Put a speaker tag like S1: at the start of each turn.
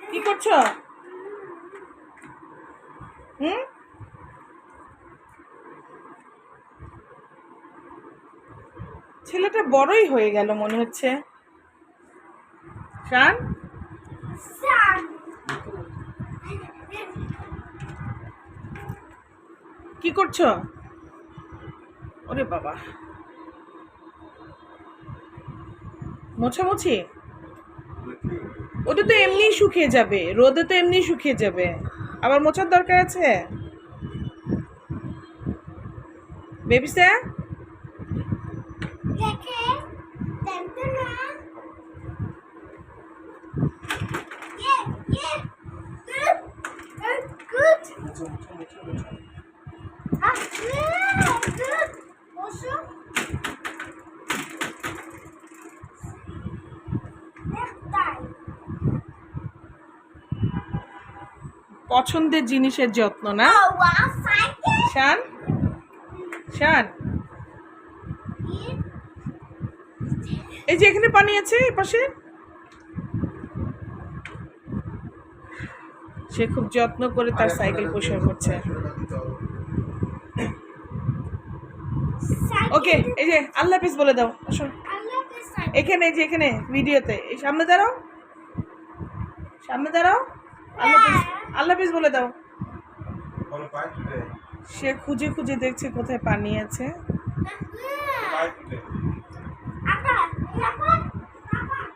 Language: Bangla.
S1: কি করছ? হুম? ছেলেটা বড়ই হয়ে গেল মনে হচ্ছে। শান? কি করছ? ওরে বাবা। মোছামুছি? ওটা তো এমনি শুকিয়ে যাবে রোদে তো এমনি শুকিয়ে যাবে। আবার মোছার দরকার আছে? বেবি স্যার
S2: দেখে দেখতে না। গুড। গুড। good.
S1: পছন্দের জিনিসের যত্ন না?
S2: সাইকেল
S1: শান? শান? এই যে এখানে পানি আছে এই পাশে? সে খুব যত্ন করে তার সাইকেল পরিষ্কার করছে। ওকে এই যে আল্লাহ হাফিজ বলে দাও আসো। এখানে এই যে এখানে ভিডিওতে। এই সামনে দাঁড়াও। সামনে দাঁড়াও। আল্লাহ আল্লাহ হাফিজ বলে দাও। সে খুঁজে খুঁজে দেখছে কোথায় পানি আছে।